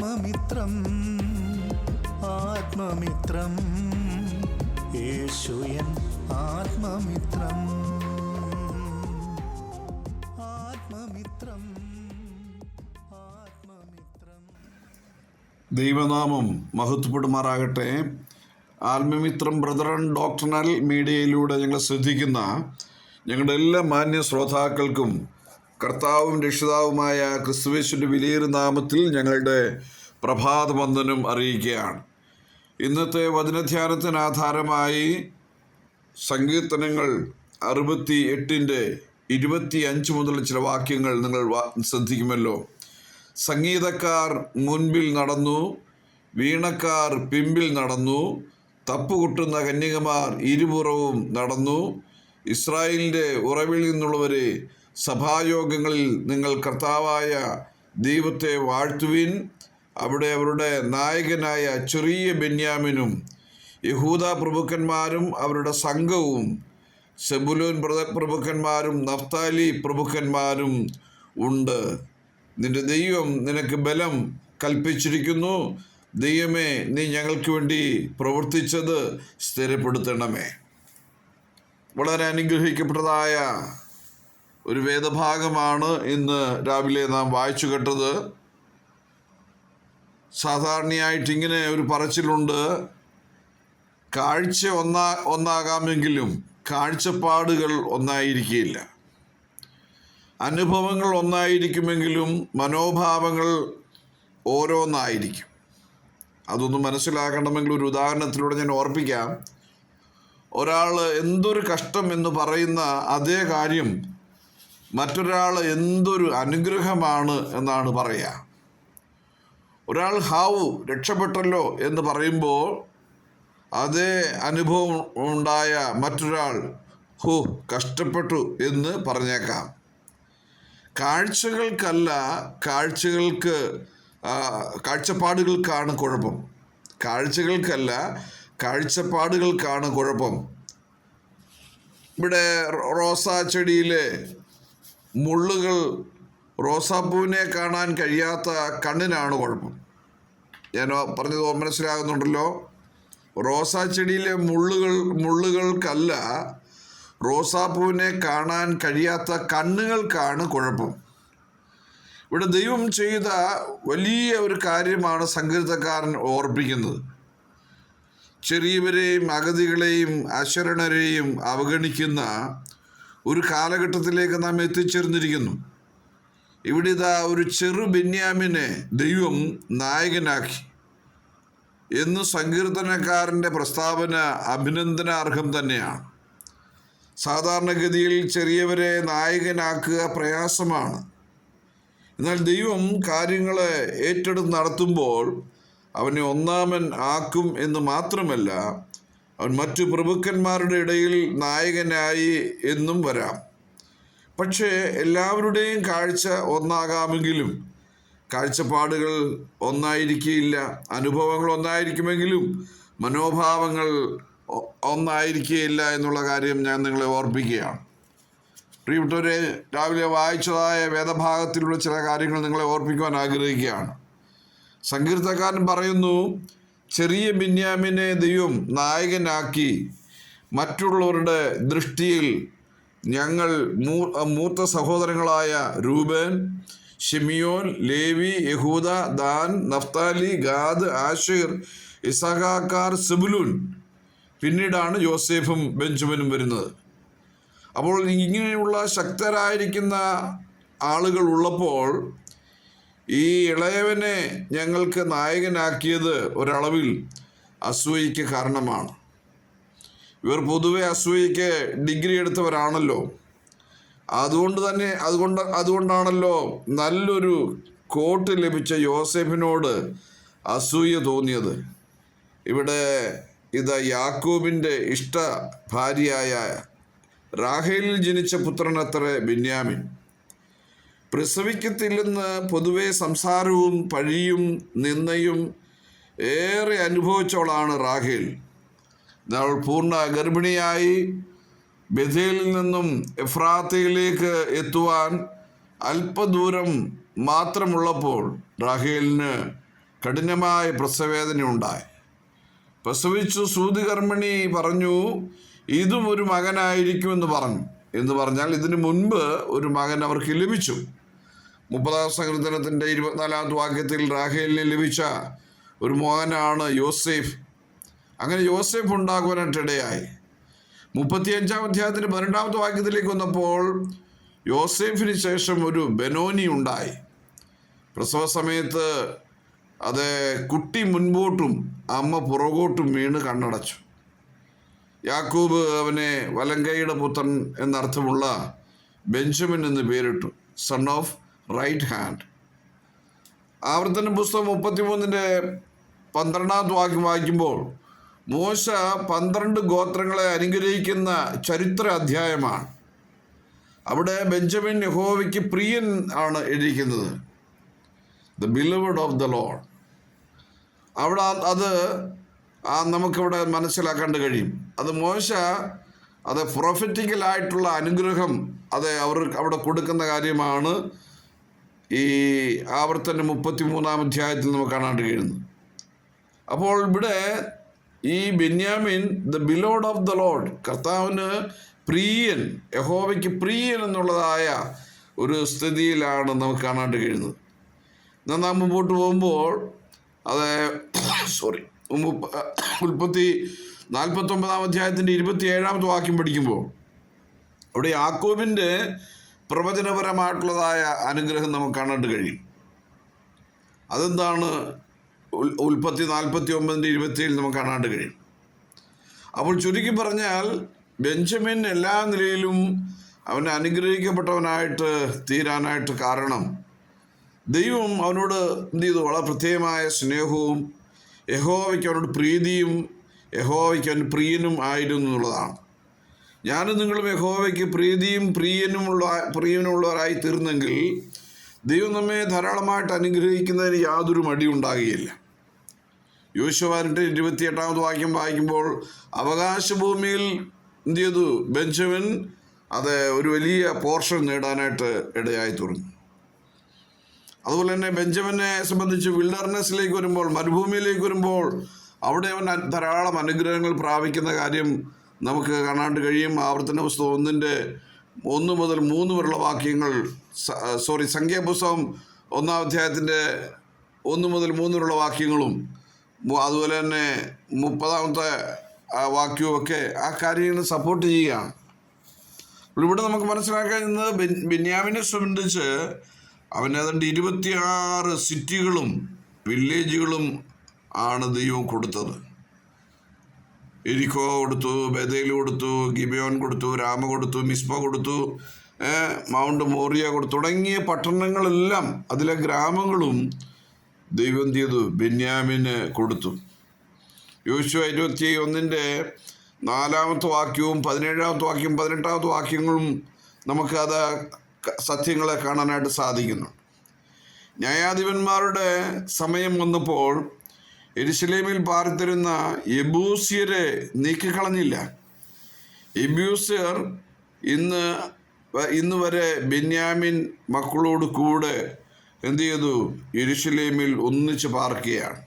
ആത്മമിത്രം ആത്മമിത്രം. യേശുയൻ ആത്മമിത്രം ആത്മമിത്രം ദൈവനാമം മഹത്വപ്പെടുമാറാകട്ടെ. ആത്മമിത്രം brethren doctoral മീഡിയയിലൂടെ ഞങ്ങൾ ശ്രദ്ധിക്കുന്ന ഞങ്ങളുടെ എല്ലാ മാന്യ ശ്രോതാക്കൾക്കും കർത്താവും രക്ഷിതാവുമായ ക്രിസ്തുവേശുവിന്റെ വിലയേറെ നാമത്തിൽ ഞങ്ങളുടെ പ്രഭാത വന്ദനം അറിയിക്കുകയാണ്. ഇന്നത്തെ വചനധ്യാനത്തിന് ആധാരമായി സങ്കീർത്തനങ്ങൾ അറുപത്തി എട്ടിന്റെ ഇരുപത്തി അഞ്ച് മുതൽ ചില വാക്യങ്ങൾ നിങ്ങൾ ശ്രദ്ധിക്കുമല്ലോ. സംഗീതക്കാർ മുൻപിൽ നടന്നു വീണക്കാർ പിമ്പിൽ നടന്നു തപ്പുകുട്ടുന്ന കന്യകമാർ ഇരുപുറവും നടന്നു ഇസ്രായേലിന്റെ ഉറവിൽ നിന്നുള്ളവരെ സഭായോഗങ്ങളിൽ നിങ്ങൾ കർത്താവായ ദൈവത്തെ വാഴ്ത്തുവിൻ. അവിടെ അവരുടെ നായകനായ ചെറിയ ബെന്യാമിനും യഹൂദ പ്രഭുക്കന്മാരും അവരുടെ സംഘവും സെബുലോൻ പ്രഭ- പ്രഭുക്കന്മാരും നഫ്താലി പ്രഭുക്കന്മാരും ഉണ്ട്. നിന്റെ ദൈവം നിനക്ക് ബലം കൽപ്പിച്ചിരിക്കുന്നു. ദൈവമേ നീ ഞങ്ങൾക്ക് വേണ്ടി പ്രവർത്തിച്ചത് സ്ഥിരപ്പെടുത്തണമേ. വളരെ അനുഗ്രഹിക്കപ്പെട്ടതായ ഒരു വേദഭാഗമാണ് ഇന്ന് രാവിലെ നാം വായിച്ചു കേട്ടത്. സാധാരണയായിട്ട് ഇങ്ങനെ ഒരു പറച്ചിലുണ്ട്. കാഴ്ച ഒന്നാ ഒന്നാകാമെങ്കിലും കാഴ്ചപ്പാടുകൾ ഒന്നായിരിക്കില്ല അനുഭവങ്ങൾ ഒന്നായിരിക്കുമെങ്കിലും മനോഭാവങ്ങൾ ഓരോന്നായിരിക്കും. അതൊന്ന് മനസ്സിലാക്കണമെങ്കിൽ ഒരു ഉദാഹരണത്തിലൂടെ ഞാൻ ഓർപ്പിക്കാം. ഒരാൾ എന്തൊരു കഷ്ടം എന്ന് പറയുന്ന അതേ കാര്യം മറ്റൊരാൾ എന്തൊരു അനുഗ്രഹമാണ് എന്നാണ് പറയുക. ഒരാൾ ഹാവ് രക്ഷപ്പെട്ടല്ലോ എന്ന് പറയുമ്പോൾ അതേ അനുഭവം ഉണ്ടായ മറ്റൊരാൾ ഹു കഷ്ടപ്പെട്ടു എന്ന് പറഞ്ഞേക്കാം. കാഴ്ചകൾക്കല്ല കാഴ്ചകൾക്ക് കാഴ്ചപ്പാടുകൾക്കാണ് കുഴപ്പം. കാഴ്ചകൾക്കല്ല കാഴ്ചപ്പാടുകൾക്കാണ് കുഴപ്പം. ഇവിടെ റോസാ ചെടിയിലെ മുള്ളുകൾ റോസാപ്പൂവിനെ കാണാൻ കഴിയാത്ത കണ്ണിനാണ് കുഴപ്പം. ഞാൻ പറഞ്ഞത് മനസ്സിലാകുന്നുണ്ടല്ലോ. റോസാ ചെടിയിലെ മുള്ളുകൾ മുള്ളുകൾക്കല്ല റോസാപ്പൂവിനെ കാണാൻ കഴിയാത്ത കണ്ണുകൾക്കാണ് കുഴപ്പം. ഇവിടെ ദൈവം ചെയ്ത വലിയ ഒരു കാര്യമാണ് സങ്കീർത്തക്കാരൻ ഓർപ്പിക്കുന്നത്. ചെറിയവരെയും അഗതികളെയും അശരണരെയും അവഗണിക്കുന്ന ഒരു കാലഘട്ടത്തിലേക്ക് നാം എത്തിച്ചേർന്നിരിക്കുന്നു. ഇവിടെ ഇതാ ഒരു ചെറു ബെന്യാമിനെ ദൈവം നായകനാക്കി എന്ന് സങ്കീർത്തനക്കാരന്റെ പ്രസ്താവന അഭിനന്ദനാർഹം തന്നെയാണ്. സാധാരണഗതിയിൽ ചെറിയവരെ നായകനാക്കുക പ്രയാസമാണ്. എന്നാൽ ദൈവം കാര്യങ്ങളെ ഏറ്റെടുത്ത് നടത്തുമ്പോൾ അവനെ ഒന്നാമൻ ആക്കും എന്ന് മാത്രമല്ല അവൻ മറ്റു പ്രഭുക്കന്മാരുടെ ഇടയിൽ നായകനായി എന്നും വരാം. പക്ഷേ എല്ലാവരുടെയും കാഴ്ച ഒന്നാകാമെങ്കിലും കാഴ്ചപ്പാടുകൾ ഒന്നായിരിക്കില്ല അനുഭവങ്ങൾ ഒന്നായിരിക്കുമെങ്കിലും മനോഭാവങ്ങൾ ഒന്നായിരിക്കുകയില്ല എന്നുള്ള കാര്യം ഞാൻ നിങ്ങളെ ഓർപ്പിക്കുകയാണ്. പ്രിയപ്പെട്ടവരെ രാവിലെ വായിച്ചതായ വേദഭാഗത്തിലുള്ള ചില കാര്യങ്ങൾ നിങ്ങളെ ഓർപ്പിക്കുവാൻ ആഗ്രഹിക്കുകയാണ്. സങ്കീർത്തക്കാരൻ പറയുന്നു ചെറിയ ബിന്യാമിനെ ദൈവം നായകനാക്കി മറ്റുള്ളവരുടെ ദൃഷ്ടിയിൽ ഞങ്ങൾ മൂത്ത സഹോദരങ്ങളായ രൂപൻ ഷിമിയോൻ ലേവി യഹൂദ Dan Naphtali Gad Asher Issachar Zebulun. പിന്നീടാണ് ജോസേഫും ബെഞ്ചമിനും വരുന്നത്. അപ്പോൾ ഇങ്ങനെയുള്ള ശക്തരായിരിക്കുന്ന ആളുകൾ ഉള്ളപ്പോൾ ഈ ഇളയവനെ ഞങ്ങൾക്ക് നായകനാക്കിയത് ഒരളവിൽ അസൂയയ്ക്ക് കാരണമാണ്. ഇവർ പൊതുവെ അസൂയയ്ക്ക് ഡിഗ്രി എടുത്തവരാണല്ലോ. അതുകൊണ്ട് തന്നെ അതുകൊണ്ട് അതുകൊണ്ടാണല്ലോ നല്ലൊരു കോട്ട് ലഭിച്ച യോസെഫിനോട് അസൂയ തോന്നിയത്. ഇവിടെ ഇത് യാക്കൂബിന്റെ ഇഷ്ട ഭാര്യയായ റാഹേലിൽ ജനിച്ച പുത്രനത്രേ ബെന്യാമിൻ. പ്രസവിക്കത്തില്ലെന്ന് പൊതുവെ സംസാരവും പഴിയും നിന്നയും ഏറെ അനുഭവിച്ചവളാണ് റാഹേൽ അവൾ പൂർണ ഗർഭിണിയായി ബഥേലിൽ നിന്നും എഫ്രാത്തയിലേക്ക് എത്തുവാൻ അല്പദൂരം മാത്രമുള്ളപ്പോൾ റാഹേലിന് കഠിനമായ പ്രസവേദനയുണ്ടായി പ്രസവിച്ചു സൂതികർമ്മിണി പറഞ്ഞു ഇതും ഒരു മകനായിരിക്കുമെന്ന് പറഞ്ഞു. എന്ന് പറഞ്ഞാൽ ഇതിനു മുൻപ് ഒരു മകൻ അവർക്ക് ലഭിച്ചു. മുപ്പതാം സങ്കീർത്തനത്തിന്റെ ഇരുപത്തിനാലാം വാക്യത്തിൽ റാഹേലിന് ലഭിച്ച ഒരു മോഹനാണ് യോസേഫ്. അങ്ങനെ യോസേഫ് ഉണ്ടാകുവാനായിട്ടിടയായി മുപ്പത്തിയഞ്ചാം അധ്യായത്തിന്റെ പന്ത്രണ്ടാമത്തെ വാക്യത്തിലേക്ക് വന്നപ്പോൾ യോസേഫിന് ശേഷം ഒരു ബെനോനി ഉണ്ടായി. പ്രസവ സമയത്ത് അത് കുട്ടി മുൻപോട്ടും അമ്മ പുറകോട്ടും വീണ് കണ്ണടച്ചു. യാക്കൂബ് അവനെ വലങ്കയുടെ പുത്രൻ എന്നർത്ഥമുള്ള ബെഞ്ചമിൻ എന്ന് പേരിട്ടു. Son of right hand. ആവർത്തന പുസ്തകം മുപ്പത്തിമൂന്നിന്റെ പന്ത്രണ്ടാം വാക്യം വായിക്കുമ്പോൾ മോശ പന്ത്രണ്ട് ഗോത്രങ്ങളെ അനുഗ്രഹിക്കുന്ന ചരിത്ര അധ്യായമാണ്. അവിടെ ബെഞ്ചമിൻ യഹോവയ്ക്ക് പ്രിയൻ ആണ് എഴുതിക്കുന്നത് the beloved of the Lord അവിടെ അത് നമുക്കിവിടെ മനസ്സിലാക്കാൻ കഴിയും. അത് മോശ അത് പ്രൊഫറ്റിക്കലായിട്ടുള്ള അനുഗ്രഹം അത് അവർ അവിടെ കൊടുക്കുന്ന കാര്യമാണ്. ഈ ആവർത്തന മുപ്പത്തി മൂന്നാം അധ്യായത്തിൽ നമുക്ക് കാണാൻ കഴിയുന്നു. അപ്പോൾ ഇവിടെ ഈ Benyamin the beloved of the Lord കർത്താവിന് പ്രിയൻ യഹോവയ്ക്ക് പ്രിയൻ എന്നുള്ളതായ ഒരു സ്ഥിതിയിലാണ് നമുക്ക് കാണാൻ കഴിയുന്നത്. എന്നാൽ മുമ്പോട്ട് പോകുമ്പോൾ അത് സോറി ഉൽപ്പത്തി നാൽപ്പത്തൊമ്പതാം അധ്യായത്തിന്റെ ഇരുപത്തി ഏഴാമത്തെ വാക്യം പഠിക്കുമ്പോൾ അവിടെ യാക്കോബിന്റെ പ്രവചനപരമായിട്ടുള്ളതായ അനുഗ്രഹം നമുക്ക് കാണാൻ കഴിയും. അതെന്താണ്? ഉൽ- ഉൽപ്പത്തി നാൽപ്പത്തി ഒമ്പതിന്റെ ഇരുപത്തിയിൽ നമുക്ക് കാണാൻ കഴിയും. അപ്പോൾ ചുരുക്കി പറഞ്ഞാൽ ബെഞ്ചമിൻ എല്ലാ നിലയിലും അവനെ അനുഗ്രഹിക്കപ്പെട്ടവനായിട്ട് തീരാനായിട്ട് കാരണം ദൈവം അവനോട് എന്ത് ചെയ്തു? വളരെ പ്രത്യേകമായ സ്നേഹവും യഹോവയ്ക്ക് അവനോട് പ്രീതിയും യഹോവയ്ക്ക് അവൻ പ്രിയനും ആയിരുന്നു എന്നുള്ളതാണ്. ഞാനും നിങ്ങളും യഹോവയ്ക്ക് പ്രീതിയും പ്രിയനുമുള്ള പ്രിയനുമുള്ളവരായി തീർന്നെങ്കിൽ ദൈവം നമ്മെ ധാരാളമായിട്ട് അനുഗ്രഹിക്കുന്നതിന് യാതൊരു മടിയുണ്ടാകുകയില്ല. യോശുവാനിട്ട് ഇരുപത്തിയെട്ടാമത് വാക്യം വായിക്കുമ്പോൾ അവകാശഭൂമിയിൽ എന്ത് ചെയ്തു? ബെഞ്ചമിൻ അത് ഒരു വലിയ പോർഷൻ നേടാനായിട്ട് ഇടയായി തുറന്നു അതുപോലെ തന്നെ ബെഞ്ചമിനെ സംബന്ധിച്ച് വിൽഡർനെസ്സിലേക്ക് വരുമ്പോൾ മരുഭൂമിയിലേക്ക് വരുമ്പോൾ അവിടെ അവൻ ധാരാളം അനുഗ്രഹങ്ങൾ പ്രാപിക്കുന്ന കാര്യം നമുക്ക് കാണാണ്ട് കഴിയും. ആവർത്തന പുസ്തകം ഒന്നിന്റെ ഒന്ന് മുതൽ മൂന്ന് വരെയുള്ള വാക്യങ്ങൾ സോറി സംഖ്യാപുസ്തകം ഒന്നാം അധ്യായത്തിന്റെ ഒന്ന് മുതൽ മൂന്ന് വരെയുള്ള വാക്യങ്ങളും അതുപോലെ തന്നെ മുപ്പതാമത്തെ ആ വാക്യവുമൊക്കെ ആ കാര്യങ്ങൾ സപ്പോർട്ട് ചെയ്യുകയാണ്. ഇവിടെ നമുക്ക് മനസ്സിലാക്കുന്നത് ബെന്യാമിനെ സംബന്ധിച്ച് അവൻ ഏതാണ്ട് ഇരുപത്തിയാറ് സിറ്റികളും വില്ലേജുകളും ആണ് ദൈവം കൊടുത്തത്. എരിക്കോ കൊടുത്തു ബദേൽ കൊടുത്തു ഗിബിയോൻ കൊടുത്തു രാമ കൊടുത്തു മിസ്ബ കൊടുത്തു മൗണ്ട് മോറിയ കൊടുത്തു തുടങ്ങിയ പട്ടണങ്ങളെല്ലാം അതിലെ ഗ്രാമങ്ങളും ദൈവം ചെയ്തു ബെന്യാമിന് കൊടുത്തു. യോശു ഇരുപത്തി ഒന്നിന്റെ നാലാമത്തെ വാക്യവും പതിനേഴാമത്തെ വാക്യവും പതിനെട്ടാമത്തെ വാക്യങ്ങളും നമുക്കത് സത്യങ്ങളെ കാണാനായിട്ട് സാധിക്കുന്നു. ന്യായാധിപന്മാരുടെ സമയം വന്നപ്പോൾ എരുസലേമിൽ പാർത്തിരുന്ന യബൂസിയരെ നീക്കിക്കളഞ്ഞില്ല. എബ്യൂസിയർ ഇന്ന് ഇന്ന് വരെ ബെന്യാമിൻ മക്കളോട് കൂടെ എന്തു ചെയ്തു? യെരുശലേമിൽ ഒന്നിച്ച് പാർക്കുകയാണ്.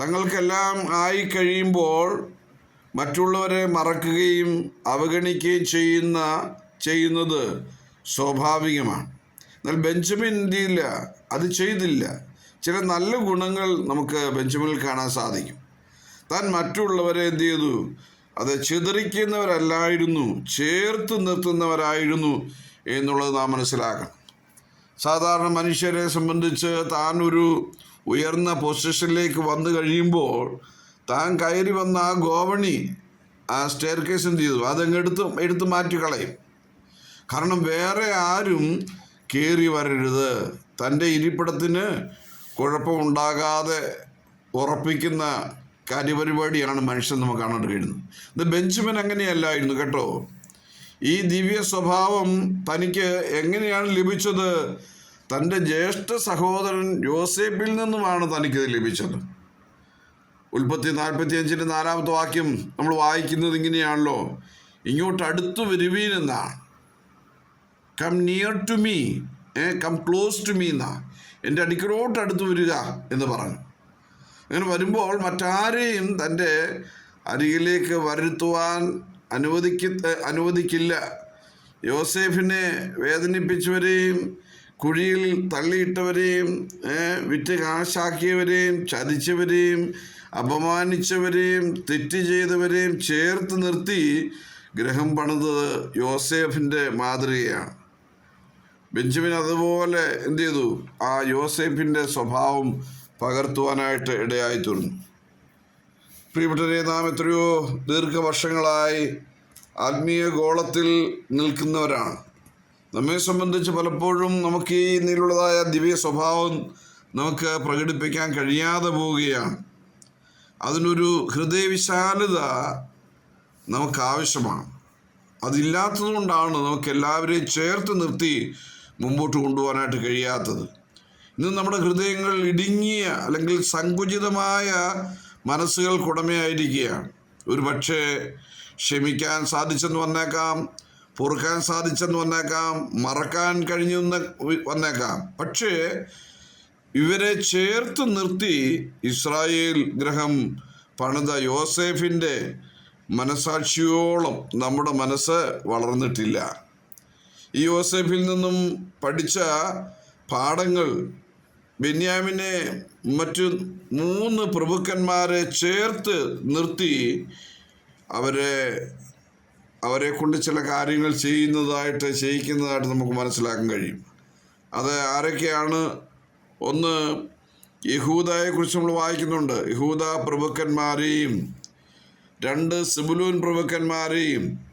തങ്ങൾക്കെല്ലാം ആയി കഴിയുമ്പോൾ മറ്റുള്ളവരെ മറക്കുകയും അവഗണിക്കുകയും ചെയ്യുന്ന ചെയ്യുന്നത് സ്വാഭാവികമാണ്. എന്നാൽ ബെഞ്ചമിൻ എന്ത് ചെയ്യില്ല? അത് ചെയ്തില്ല. ചില നല്ല ഗുണങ്ങൾ നമുക്ക് ബെഞ്ചമിനിൽ കാണാൻ സാധിക്കും. താൻ മറ്റുള്ളവരെ എന്ത് ചെയ്തു? അത് ചിതറിക്കുന്നവരല്ലായിരുന്നു ചേർത്ത് നിർത്തുന്നവരായിരുന്നു എന്നുള്ളത് നാം മനസ്സിലാക്കണം. സാധാരണ മനുഷ്യരെ സംബന്ധിച്ച് താൻ ഒരു ഉയർന്ന പൊസിഷനിലേക്ക് വന്നു കഴിയുമ്പോൾ താൻ കയറി വന്ന ആ ഗോവണി ആ സ്റ്റെയർ കേസ് എന്ത് ചെയ്തു? അതങ്ങ് എടുത്ത് എടുത്ത് മാറ്റി കളയും കാരണം വേറെ ആരും കയറി വരരുത്. തന്റെ ഇരിപ്പിടത്തിന് കുഴപ്പമുണ്ടാകാതെ ഉറപ്പിക്കുന്ന കാര്യപരിപാടിയാണ് മനുഷ്യൻ നമുക്ക് കാണാൻ കഴിയുന്നത്. ഇത് ബെഞ്ചമിൻ അങ്ങനെയല്ലായിരുന്നു കേട്ടോ. ഈ ദിവ്യ സ്വഭാവം തനിക്ക് എങ്ങനെയാണ് ലഭിച്ചത്? തന്റെ ജ്യേഷ്ഠ സഹോദരൻ യോസേപ്പിൽ നിന്നുമാണ് തനിക്കിത് ലഭിച്ചത്. ഉൽപ്പത്തി നാൽപ്പത്തി അഞ്ചിന്റെ നാലാമത്തെ വാക്യം നമ്മൾ വായിക്കുന്നത് ഇങ്ങനെയാണല്ലോ. ഇങ്ങോട്ട് അടുത്ത് വരുവീൻ എന്നാണ്. Come near to me come close to me എന്നാ എന്റെ അടിക്കലോട്ട് അടുത്ത് വരിക എന്ന് പറഞ്ഞു. അങ്ങനെ വരുമ്പോൾ മറ്റാരെയും തന്റെ അരികിലേക്ക് വരുത്തുവാൻ അനുവദിക്ക അനുവദിക്കില്ല. യോസേഫിനെ വേദനിപ്പിച്ചവരെയും കുഴിയിൽ തള്ളിയിട്ടവരെയും വിറ്റ് കാശാക്കിയവരെയും ചതിച്ചവരെയും അപമാനിച്ചവരെയും തെറ്റ് ചെയ്തവരെയും ചേർത്ത് നിർത്തി ഗ്രഹം പണിതത് യോസേഫിന്റെ മാതൃകയാണ്. ബെഞ്ചമിൻ അതുപോലെ എന്ത് ചെയ്തു ആ യോസേഫിന്റെ സ്വഭാവം പകർത്തുവാനായിട്ട് ഇടയായി തീർന്നു. പ്രിയപ്പെട്ടവരെ നാം എത്രയോ ദീർഘവർഷങ്ങളായി ആത്മീയ ഗോളത്തിൽ നിൽക്കുന്നവരാണ്. നമ്മെ സംബന്ധിച്ച് പലപ്പോഴും നമുക്ക് ഈ നിലുള്ളതായ ദിവ്യ സ്വഭാവം നമുക്ക് പ്രകടിപ്പിക്കാൻ കഴിയാതെ പോവുകയാണ്. അതിനൊരു ഹൃദയവിശാലത നമുക്ക് ആവശ്യമാണ് അതില്ലാത്തതുകൊണ്ടാണ് നമുക്ക് എല്ലാവരെയും ചേർത്ത് നിർത്തി മുമ്പോട്ട് കൊണ്ടുപോകാനായിട്ട് കഴിയാത്തത്. ഇന്ന് നമ്മുടെ ഹൃദയങ്ങൾ ഇടുങ്ങിയ അല്ലെങ്കിൽ സങ്കുചിതമായ മനസ്സുകൾക്കുടമയായിരിക്കുകയാണ് ഒരു പക്ഷേ ക്ഷമിക്കാൻ സാധിച്ചെന്ന് വന്നേക്കാം പൊറുക്കാൻ സാധിച്ചെന്ന് വന്നേക്കാം മറക്കാൻ കഴിഞ്ഞു വന്നേക്കാം. പക്ഷേ ഇവരെ ചേർത്ത് നിർത്തി ഇസ്രായേൽ ഗ്രഹം പണിത യോസേഫിന്റെ മനസാക്ഷിയോളം നമ്മുടെ മനസ്സ് വളർന്നിട്ടില്ല. ഈ നിന്നും പഠിച്ച പാഠങ്ങൾ ബെന്യാമിനെ മറ്റു മൂന്ന് പ്രഭുക്കന്മാരെ ചേർത്ത് നിർത്തി അവരെ അവരെ കൊണ്ട് ചില കാര്യങ്ങൾ ചെയ്യുന്നതായിട്ട് ചെയ്യിക്കുന്നതായിട്ട് നമുക്ക് മനസ്സിലാക്കാൻ കഴിയും. അത് ആരൊക്കെയാണ്? ഒന്ന് യഹൂദയെക്കുറിച്ച് നമ്മൾ വായിക്കുന്നുണ്ട്. യഹൂദ പ്രഭുക്കന്മാരെയും രണ്ട് സിബുലൂൻ പ്രഭുക്കന്മാരെയും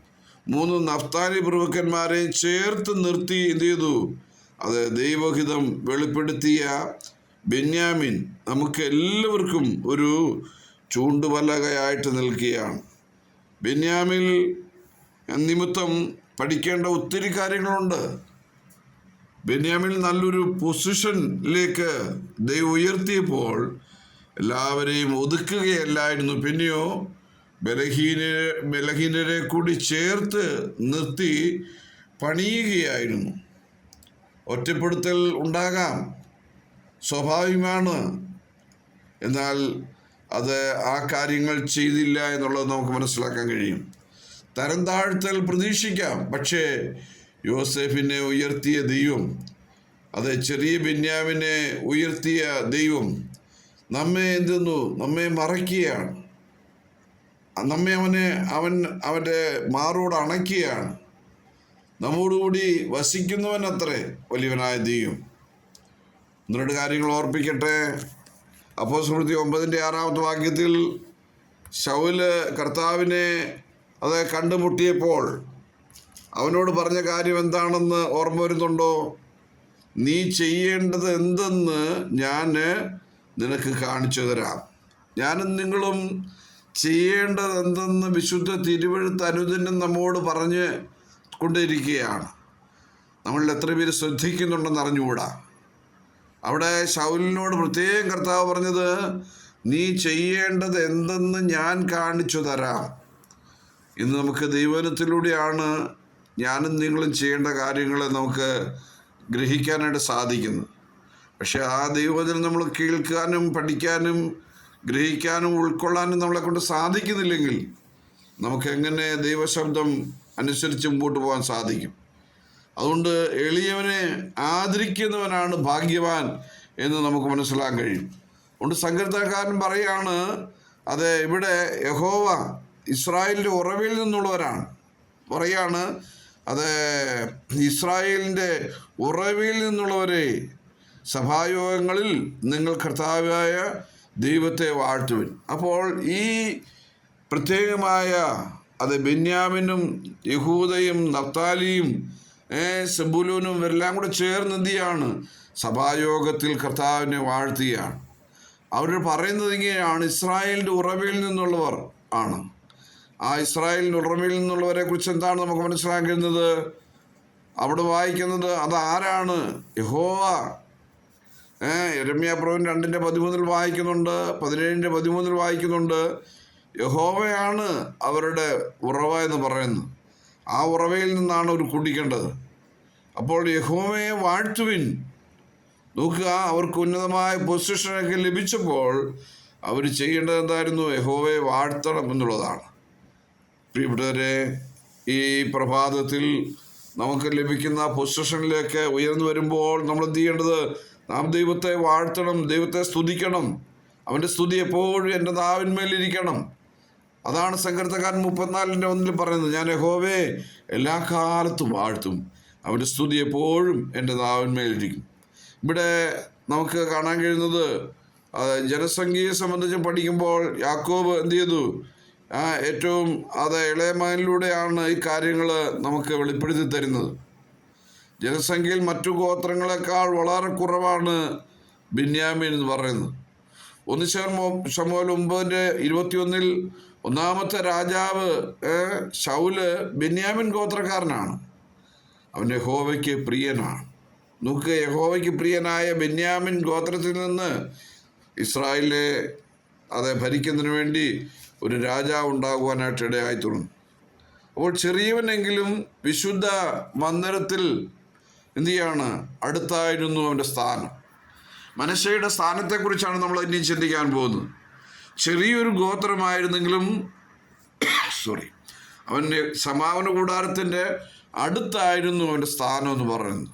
മൂന്ന് നഫ്താലി പ്രഭുക്കന്മാരെയും ചേർത്ത് നിർത്തി എന്ത് ചെയ്തു? അത് ദൈവഹിതം വെളിപ്പെടുത്തിയ ബെന്യാമിൻ നമുക്ക് എല്ലാവർക്കും ഒരു ചൂണ്ടുപലകയായിട്ട് നിൽക്കുകയാണ്. ബെന്യാമിൽ നിമിത്തം പഠിക്കേണ്ട ഒത്തിരി കാര്യങ്ങളുണ്ട്. ബെന്യാമിൽ നല്ലൊരു പൊസിഷനിലേക്ക് ദൈവം ഉയർത്തിയപ്പോൾ എല്ലാവരെയും ഒതുക്കുകയല്ലായിരുന്നു. പിന്നെയോ ബലഹീന ബലഹീനരെ കൂടി ചേർത്ത് നിർത്തി പണിയുകയായിരുന്നു. ഒറ്റപ്പെടുത്തൽ ഉണ്ടാകാം. സ്വാഭാവികമാണ്. എന്നാൽ അത് ആ കാര്യങ്ങൾ ചെയ്തില്ല എന്നുള്ളത് നമുക്ക് മനസ്സിലാക്കാൻ കഴിയും. തരം താഴ്ത്തൽ പ്രതീക്ഷിക്കാം. പക്ഷേ യോസെഫിനെ ഉയർത്തിയ ദൈവം അത് ചെറിയ ബെന്യാമിനെ ഉയർത്തിയ ദൈവം നമ്മെ എന്തെന്നു? നമ്മെ മറയ്ക്കുകയാണ്. നമ്മെ അവനെ അവൻ അവന്റെ മാറോട് അണയ്ക്കുകയാണ്. നമ്മോടുകൂടി വസിക്കുന്നവൻ അത്രേ വലിയവനായ ദൈവം. ഒന്ന് കാര്യങ്ങൾ ഓർപ്പിക്കട്ടെ. അപ്പോൾ സ്മൃതി ഒമ്പതിന്റെ ആറാമത്തെ വാക്യത്തിൽ ശൗൽ കർത്താവിനെ അത് കണ്ടുമുട്ടിയപ്പോൾ അവനോട് പറഞ്ഞ കാര്യം എന്താണെന്ന് ഓർമ്മ വരുന്നുണ്ടോ? നീ ചെയ്യേണ്ടത് എന്തെന്ന് ഞാൻ നിനക്ക് കാണിച്ചു തരാം. ഞാനും നിങ്ങളും ചെയ്യേണ്ടത് എന്തെന്ന് വിശുദ്ധ തിരുവഴുത്ത് അനുദിനം നമ്മോട് പറഞ്ഞ് കൊണ്ടിരിക്കുകയാണ്. നമ്മൾ എത്ര പേര് ശ്രദ്ധിക്കുന്നുണ്ടെന്ന് അറിഞ്ഞുകൂടാ. അവിടെ ശൗലിനോട് പ്രത്യേകം കർത്താവ് പറഞ്ഞത് നീ ചെയ്യേണ്ടത് എന്തെന്ന് ഞാൻ കാണിച്ചു തരാം. ഇന്ന് നമുക്ക് ദൈവനത്തിലൂടെയാണ് ഞാനും നിങ്ങളും ചെയ്യേണ്ട കാര്യങ്ങളെ നമുക്ക് ഗ്രഹിക്കാനായിട്ട് സാധിക്കുന്നു പക്ഷെ ആ ദൈവവചനം നമ്മൾ കേൾക്കാനും പഠിക്കാനും ഗ്രഹിക്കാനും ഉൾക്കൊള്ളാനും നമ്മളെ കൊണ്ട് സാധിക്കുന്നില്ലെങ്കിൽ നമുക്ക് എങ്ങനെ ദൈവശബ്ദം അനുസരിച്ച് മുമ്പോട്ട് പോകാൻ സാധിക്കും? അതുകൊണ്ട് എളിയവനെ ആദരിക്കുന്നവനാണ് ഭാഗ്യവാൻ എന്ന് നമുക്ക് മനസ്സിലാക്കാൻ കഴിയും. അതുകൊണ്ട് സങ്കീർത്തനക്കാരൻ പറയാണ് അത് ഇവിടെ യഹോവ ഇസ്രായേലിന്റെ ഉറവിൽ നിന്നുള്ളവരാണ്. പറയാണ് അത് ഇസ്രായേലിന്റെ ഉറവിൽ നിന്നുള്ളവരെ സഭായോഗങ്ങളിൽ നിങ്ങൾ കർത്താവായ ദൈവത്തെ വാഴ്ത്തുവിൻ. അപ്പോൾ ഈ പ്രത്യേകമായ അത് ബെന്യാമിനും യഹൂദയും നഫ്താലിയും ഏ, സെബുലൂനും എല്ലാം കൂടെ ചേർന്നതിയാണ് സഭായോഗത്തിൽ കർത്താവിനെ വാഴ്ത്തുകയാണ്. അവർ പറയുന്നത് ഇങ്ങനെയാണ് ഇസ്രായേലിന്റെ ഉറവയിൽ നിന്നുള്ളവർ ആണ്. ആ ഇസ്രായേലിന്റെ ഉറവയിൽ നിന്നുള്ളവരെ കുറിച്ച് എന്താണ് നമുക്ക് മനസ്സിലാക്കുന്നത് അവിടെ വായിക്കുന്നത് അത് ആരാണ്? യഹോവ രമ്യ പ്രവൻ രണ്ടിന്റെ പതിമൂന്നിൽ വായിക്കുന്നുണ്ട് പതിനേഴിന്റെ പതിമൂന്നിൽ വായിക്കുന്നുണ്ട്. യഹോവയാണ് അവരുടെ ഉറവ എന്ന് പറയുന്നത് ആ ഉറവയിൽ നിന്നാണ് അവർ കുടിക്കേണ്ടത്. അപ്പോൾ യഹോവയെ വാഴ്ത്തുവിൻ. നോക്കുക അവർക്ക് ഉന്നതമായ പൊസിഷനൊക്കെ ലഭിച്ചപ്പോൾ അവർ ചെയ്യേണ്ടത് എന്തായിരുന്നു? യഹോവയെ വാഴ്ത്തണം എന്നുള്ളതാണ്. പ്രിയപ്പെട്ടവരെ ഈ പ്രഭാതത്തിൽ നമുക്ക് ലഭിക്കുന്ന പൊസിഷനിലേക്ക് ഉയർന്നു വരുമ്പോൾ നമ്മൾ എന്ത് ചെയ്യേണ്ടത്? നാം ദൈവത്തെ വാഴ്ത്തണം ദൈവത്തെ സ്തുതിക്കണം. അവന്റെ സ്തുതി എപ്പോഴും എന്റെ നാവിന്മേലിരിക്കണം. അതാണ് സങ്കീർത്തക്കാരൻ മുപ്പത്തിനാലിന്റെ ഒന്നിൽ പറയുന്നത്. ഞാൻ യഹോവേ എല്ലാ കാലത്തും വാഴ്ത്തും. അവന്റെ സ്തുതി എപ്പോഴും എന്റെ നാവിന്മേലിരിക്കും. ഇവിടെ നമുക്ക് കാണാൻ കഴിയുന്നത് ജനസംഖ്യയെ സംബന്ധിച്ച് പഠിക്കുമ്പോൾ യാക്കോബ് എന്ത് ചെയ്തു? ഏറ്റവും അത് ഇളയമാനിലൂടെയാണ് ഈ കാര്യങ്ങൾ നമുക്ക് വെളിപ്പെടുത്തി തരുന്നത്. ജനസംഖ്യയിൽ മറ്റു ഗോത്രങ്ങളെക്കാൾ വളരെ കുറവാണ് ബെന്യാമിൻ എന്ന് പറയുന്നത്. ഒന്ന് ശമോ ഷമോൽ ഒമ്പതിന്റെ ഇരുപത്തിയൊന്നിൽ ഒന്നാമത്തെ രാജാവ് ഷൗൽ ബെന്യാമിൻ ഗോത്രക്കാരനാണ്. അവൻ യഹോവയ്ക്ക് പ്രിയനാണ്. നോക്കുക യഹോവയ്ക്ക് പ്രിയനായ ബെന്യാമിൻ ഗോത്രത്തിൽ നിന്ന് ഇസ്രായേലിലെ അതെ ഭരിക്കുന്നതിന് വേണ്ടി ഒരു രാജാവ് ഉണ്ടാകുവാനായിട്ട് ഇടയായി തുടങ്ങും അപ്പോൾ ചെറിയവനെങ്കിലും വിശുദ്ധ മന്ദിരത്തിൽ എന്ത് ചെയ്യാണ്? അടുത്തായിരുന്നു അവന്റെ സ്ഥാനം. മനശയുടെ സ്ഥാനത്തെക്കുറിച്ചാണ് നമ്മൾ ഇനി ചിന്തിക്കാൻ പോകുന്നത്. ചെറിയൊരു ഗോത്രമായിരുന്നെങ്കിലും സോറി അവന്റെ സമാപന കൂടാരത്തിന്റെ അടുത്തായിരുന്നു അവന്റെ സ്ഥാനം എന്ന് പറയുന്നത്.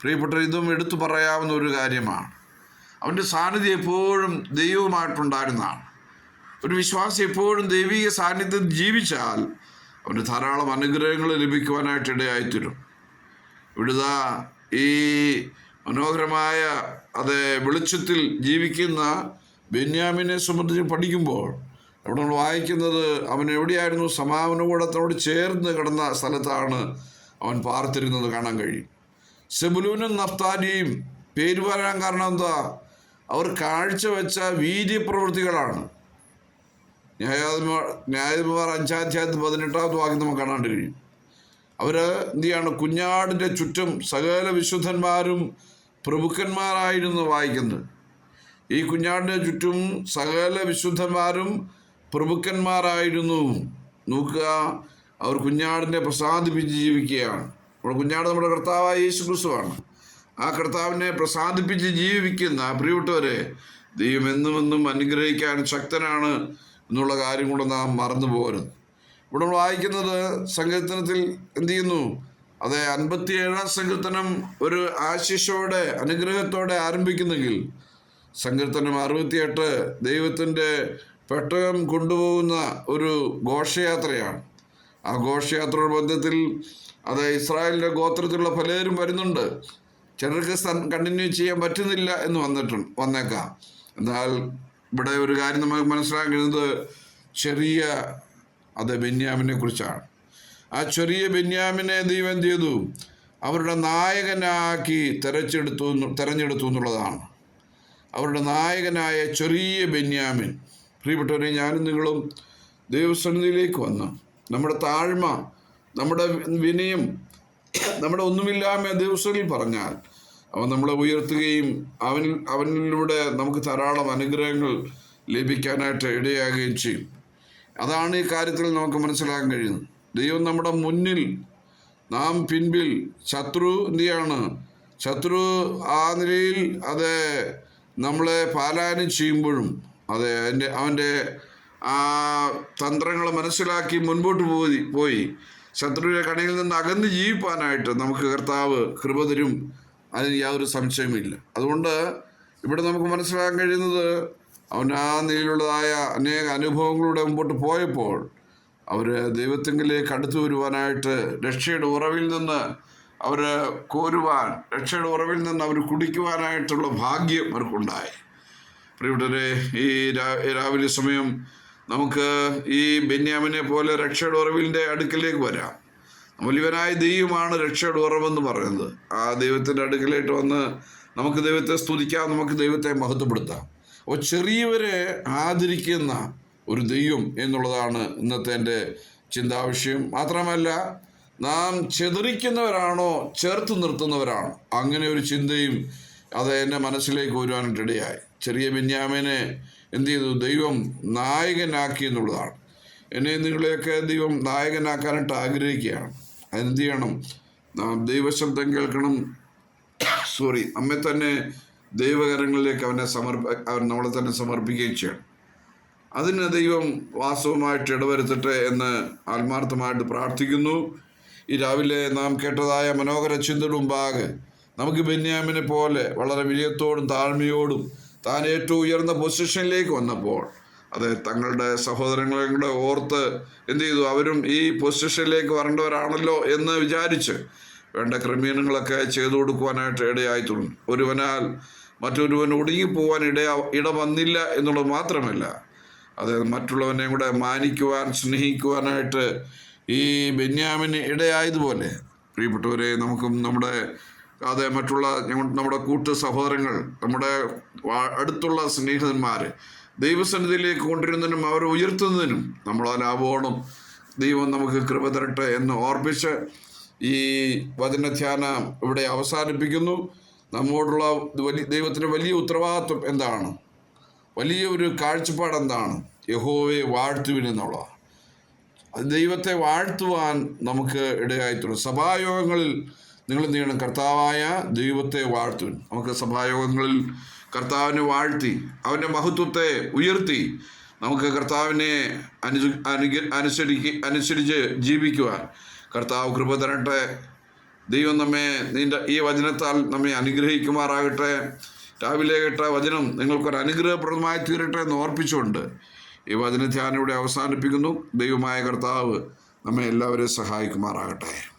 പ്രിയപ്പെട്ട ഇതും എടുത്തു പറയാവുന്ന ഒരു കാര്യമാണ്. അവന്റെ സാന്നിധ്യം എപ്പോഴും ദൈവവുമായിട്ടുണ്ടായിരുന്നതാണ്. ഒരു വിശ്വാസി എപ്പോഴും ദൈവിക സാന്നിധ്യം ജീവിച്ചാൽ അവന് ധാരാളം അനുഗ്രഹങ്ങൾ ലഭിക്കുവാനായിട്ട് ഇടയായിത്തീരും. ഇവിടുതാ ഈ മനോഹരമായ അത് വെളിച്ചത്തിൽ ജീവിക്കുന്ന ബെന്യാമിനെ സംബന്ധിച്ച് പഠിക്കുമ്പോൾ അവിടെ നമ്മൾ വായിക്കുന്നത് അവൻ എവിടെയായിരുന്നു? സമാപനകൂടത്തോട് ചേർന്ന് കിടന്ന സ്ഥലത്താണ് അവൻ പാർത്തിരുന്നത് കാണാൻ കഴിയും. സെബുലൂനും നഫ്താലിയും പേര് പറയാൻ കാരണം എന്താ? അവർ കാഴ്ചവെച്ച വീര്യപ്രവൃത്തികളാണ്. ന്യായാധിപ ന്യായാധിപന്മാർ അഞ്ചാം അധ്യായത്തിൽ പതിനെട്ടാമത് വാക്യം നമുക്ക് കാണാണ്ട് കഴിയും. അവർ ചെയ്യാണ് കുഞ്ഞാടിന്റെ ചുറ്റും സകല വിശുദ്ധന്മാരും പ്രഭുക്കന്മാരായിരുന്നു വായിക്കുന്നത്. ഈ കുഞ്ഞാടിന്റെ ചുറ്റും സകല വിശുദ്ധന്മാരും പ്രഭുക്കന്മാരായിരുന്നു. നോക്കുക അവർ കുഞ്ഞാടിനെ പ്രസാദിപ്പിച്ച് ജീവിക്കുകയാണ്. നമ്മുടെ കുഞ്ഞാട് നമ്മുടെ കർത്താവായ യേശു ക്രിസ്തുവാണ് ആ കർത്താവിനെ പ്രസാദിപ്പിച്ച് ജീവിക്കുന്ന പ്രിയപ്പെട്ടവരെ ദൈവം എന്നും എന്നും അനുഗ്രഹിക്കാൻ ശക്തനാണ് എന്നുള്ള കാര്യം കൂടെ നാം മറന്നു പോകരുത് ഇവിടെ വായിക്കുന്നത് സങ്കീർത്തനത്തിൽ എന്തു ചെയ്യുന്നു? അതെ അൻപത്തി ഏഴാം സങ്കീർത്തനം ഒരു ആശിഷോടെ അനുഗ്രഹത്തോടെ ആരംഭിക്കുന്നെങ്കിൽ സങ്കീർത്തനം അറുപത്തിയെട്ട് ദൈവത്തിന്റെ പെട്ടകം കൊണ്ടുപോകുന്ന ഒരു ഘോഷയാത്രയാണ്. ആ ഘോഷയാത്രയുടെ ബന്ധത്തിൽ അത് ഇസ്രായേലിന്റെ ഗോത്രത്തിലുള്ള പലരും വരുന്നുണ്ട്. ചിലർക്ക് കണ്ടിന്യൂ ചെയ്യാൻ പറ്റുന്നില്ല എന്ന് വന്നിട്ടുണ്ട് വന്നേക്കാം. എന്നാൽ ഇവിടെ ഒരു കാര്യം നമുക്ക് മനസ്സിലാക്കുന്നത് ചെറിയ അത് ബെന്യാമിനെ കുറിച്ചാണ് ആ ചെറിയ ബെന്യാമിനെ ദൈവം ചെയ്തു അവരുടെ നായകനാക്കി തെരഞ്ഞെടുത്തു എന്ന്- തെരഞ്ഞെടുത്തു എന്നുള്ളതാണ്. അവരുടെ നായകനായ ചെറിയ ബെന്യാമിൻ. പ്രിയപ്പെട്ടവരെ ഞാനും നിങ്ങളും ദൈവസന്നിധിയിലേക്ക് വന്ന് നമ്മുടെ താഴ്മ നമ്മുടെ വിനയം നമ്മുടെ ഒന്നുമില്ലാമ ദിവസങ്ങളിൽ പറഞ്ഞാൽ അവൻ നമ്മളെ ഉയർത്തുകയും അവനിൽ അവനിലൂടെ നമുക്ക് ധാരാളം അനുഗ്രഹങ്ങൾ ലഭിക്കാനായിട്ട് ഇടയാകുകയും ചെയ്യും. അതാണ് ഈ കാര്യത്തിൽ നമുക്ക് മനസ്സിലാക്കാൻ കഴിയുന്നത്. ദൈവം നമ്മുടെ മുന്നിൽ നാം പിൻപിൽ ശത്രു എന്തിയാണ്? ശത്രു ആ നിലയിൽ അത് നമ്മളെ പാലായനം ചെയ്യുമ്പോഴും അതെ അതിന്റെ അവന്റെ ആ തന്ത്രങ്ങൾ മനസ്സിലാക്കി മുൻപോട്ട് പോയി പോയി. ശത്രുവിന്റെ കണിയിൽ നിന്ന് അകന്ന് ജീവിപ്പാനായിട്ട് നമുക്ക് കർത്താവ് കൃപ തരും. അതിന് യാതൊരു സംശയമില്ല അതുകൊണ്ട് ഇവിടെ നമുക്ക് മനസ്സിലാക്കാൻ കഴിയുന്നത് അവൻ ആ നിലയിലുള്ളതായ അനേക അനുഭവങ്ങളിലൂടെ മുമ്പോട്ട് പോയപ്പോൾ അവർ ദൈവത്തെങ്കിലേക്ക് അടുത്തു വരുവാനായിട്ട് രക്ഷയുടെ ഉറവിൽ നിന്ന് അവർ കോരുവാൻ രക്ഷയുടെ ഉറവിൽ നിന്ന് അവർ കുടിക്കുവാനായിട്ടുള്ള ഭാഗ്യം അവർക്കുണ്ടായി. പ്രിയുടനെ ഈ രാവിലെ സമയം നമുക്ക് ഈ ബെന്യാമിനെ പോലെ രക്ഷയുടെ ഉറവിന്റെ അടുക്കിലേക്ക് വരാം. മുലിവനായ ദൈവമാണ് രക്ഷയുടെ ഉറവെന്ന് പറയുന്നത്. ആ ദൈവത്തിന്റെ അടുക്കിലേക്ക് വന്ന് നമുക്ക് ദൈവത്തെ സ്തുതിക്കാം നമുക്ക് ദൈവത്തെ മഹത്വപ്പെടുത്താം. ചെറിയവരെ ആദരിക്കുന്ന ഒരു ദൈവം എന്നുള്ളതാണ് ഇന്നത്തെ എന്റെ ചിന്താവിഷയം. മാത്രമല്ല നാം ചെതറിക്കുന്നവരാണോ ചേർത്ത് നിർത്തുന്നവരാണോ? അങ്ങനെ ഒരു ചിന്തയും അത് എന്റെ മനസ്സിലേക്ക് വരുവാനിട്ടിടയായി ചെറിയ ബെന്യാമിനെ എന്ത് ചെയ്തു? ദൈവം നായകനാക്കി എന്നുള്ളതാണ്. എന്നെ നിങ്ങളെയൊക്കെ ദൈവം നായകനാക്കാനായിട്ട് ആഗ്രഹിക്കുകയാണ്. അതെന്ത് ചെയ്യണം? നാം ദൈവശബ്ദം കേൾക്കണം. സോറി നമ്മെ തന്നെ ദൈവകരങ്ങളിലേക്ക് അവനെ സമർപ്പ അവൻ നമ്മളെ തന്നെ സമർപ്പിക്കുകയും ചെയ്യണം. അതിന് ദൈവം വാസ്തവമായിട്ട് ഇടവരുത്തട്ടെ എന്ന് ആത്മാർത്ഥമായിട്ട് പ്രാർത്ഥിക്കുന്നു. ഈ രാവിലെ നാം കേട്ടതായ മനോഹര ചിന്തയുടെ മുമ്പാകെ നമുക്ക് ബെന്യാമിനെ പോലെ വളരെ വിജയത്തോടും താഴ്മയോടും താൻ ഏറ്റവും ഉയർന്ന പൊസിഷനിലേക്ക് വന്നപ്പോൾ അത് തങ്ങളുടെ സഹോദരങ്ങളെ കൂടെ ഓർത്ത് എന്ത് ചെയ്തു? അവരും ഈ പൊസിഷനിലേക്ക് വരേണ്ടവരാണല്ലോ എന്ന് വിചാരിച്ച് വേണ്ട ക്രമീകരണങ്ങളൊക്കെ ചെയ്തു കൊടുക്കുവാനായിട്ട് ഇടയായി തുടങ്ങി ഒരുവനാൽ മറ്റൊരുവൻ ഒടുങ്ങിപ്പോവാൻ ഇടയാ ഇട വന്നില്ല എന്നുള്ളത് മാത്രമല്ല അത് മറ്റുള്ളവനെ കൂടെ മാനിക്കുവാൻ സ്നേഹിക്കുവാനായിട്ട് ഈ ബെന്യാമിന് ഇടയായതുപോലെ. പ്രിയപ്പെട്ടവരെ നമുക്കും നമ്മുടെ അതെ മറ്റുള്ള നമ്മുടെ കൂട്ടു സഹോദരങ്ങൾ നമ്മുടെ അടുത്തുള്ള സ്നേഹിതന്മാർ ദൈവസന്നിധിയിലേക്ക് കൊണ്ടുവരുന്നതിനും അവരെ ഉയർത്തുന്നതിനും നമ്മളാൽ ആവോണം. ദൈവം നമുക്ക് കൃപ തരട്ടെ എന്ന് ഓർപ്പിച്ച് ഈ വചനധ്യാനം ഇവിടെ അവസാനിപ്പിക്കുന്നു. നമ്മോടുള്ള വലിയ ദൈവത്തിന്റെ വലിയ ഉത്തരവാദിത്വം എന്താണ്? വലിയ ഒരു കാഴ്ചപ്പാട് എന്താണ്? യഹോവയെ വാഴ്ത്തുവിൻ എന്നുള്ളതാണ് അത് ദൈവത്തെ വാഴ്ത്തുവാൻ നമുക്ക് ഇടയായിത്തുള്ളൂ സഭായോഗങ്ങളിൽ നിങ്ങൾ എന്ത് ചെയ്യണം? കർത്താവായ ദൈവത്തെ വാഴ്ത്തുവിൻ. നമുക്ക് സഭായോഗങ്ങളിൽ കർത്താവിനെ വാഴ്ത്തി അവന്റെ മഹത്വത്തെ ഉയർത്തി നമുക്ക് കർത്താവിനെ അനു അനുസരിക്ക് അനുസരിച്ച് ജീവിക്കുവാൻ കർത്താവ് കൃപ തരട്ടെ. ദൈവം നമ്മെ നിന്റെ ഈ വചനത്താൽ നമ്മെ അനുഗ്രഹിക്കുമാറാകട്ടെ. രാവിലെ കേട്ട വചനം നിങ്ങൾക്കൊരു അനുഗ്രഹപ്രദമായി തീരട്ടെ എന്ന് ഓർപ്പിച്ചുകൊണ്ട് ഈ വചനധ്യാനം ഇവിടെ അവസാനിപ്പിക്കുന്നു. ദൈവമായ കർത്താവ് നമ്മെ എല്ലാവരെയും സഹായിക്കുമാറാകട്ടെ.